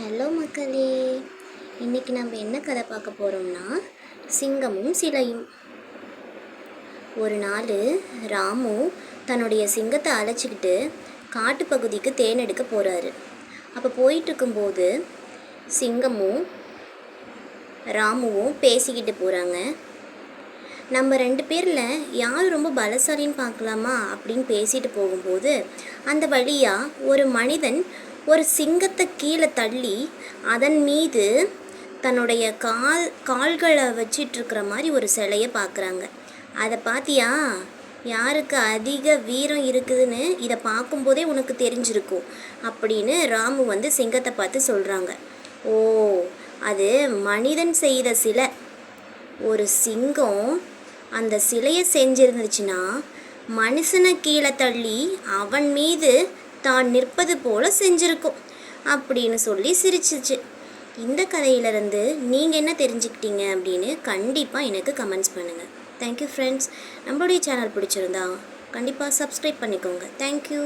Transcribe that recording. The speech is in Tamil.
ஹலோ மக்களே இன்னைக்கு நம்ம என்ன கதை பார்க்க போகிறோம்னா சிங்கமும் சிலையும். ஒரு நாள் ராமு தன்னுடைய சிங்கத்தை அழைச்சிக்கிட்டு காட்டுப்பகுதிக்கு தேன் எடுக்க போகிறாரு அப்போ போயிட்டுருக்கும்போது சிங்கமும் ராமுவும் பேசிக்கிட்டு போகிறாங்க நம்ம ரெண்டு பேரில் யார் ரொம்ப பலசாலின்னு பார்க்கலாமா அப்படின்னு பேசிட்டு போகும்போது அந்த வழியாக ஒரு மனிதன் ஒரு சிங்கத்தை கீழே தள்ளி அதன் மீது தன்னுடைய கால் கால்களை வச்சிட்ருக்கிற மாதிரி ஒரு சிலையை பார்க்குறாங்க. அதை பார்த்தியா? யாருக்கு அதிக வீரம் இருக்குதுன்னு இதை பார்க்கும்போதே உனக்கு தெரிஞ்சிருக்கும் அப்படின்னு ராமு வந்து சிங்கத்தை பார்த்து சொல்கிறாங்க ஓ அது மனிதன் செய்த சிலை. ஒரு சிங்கம் அந்த சிலையை செஞ்சிருந்துச்சுன்னா மனுஷனை கீழே தள்ளி அவன் மீது தான் நிற்பது போல செஞ்சுருக்கும் அப்படின்னு சொல்லி சிரிச்சிச்சு. இந்த கதையிலேருந்து நீங்கள் என்ன தெரிஞ்சுக்கிட்டீங்க அப்படின்னு கண்டிப்பாக எனக்கு கமெண்ட்ஸ் பண்ணுங்கள் தேங்க்யூ ஃப்ரெண்ட்ஸ் நம்மளுடைய சேனல் பிடிச்சிருந்தா கண்டிப்பாக சப்ஸ்கிரைப் பண்ணிக்கோங்க. தேங்க்யூ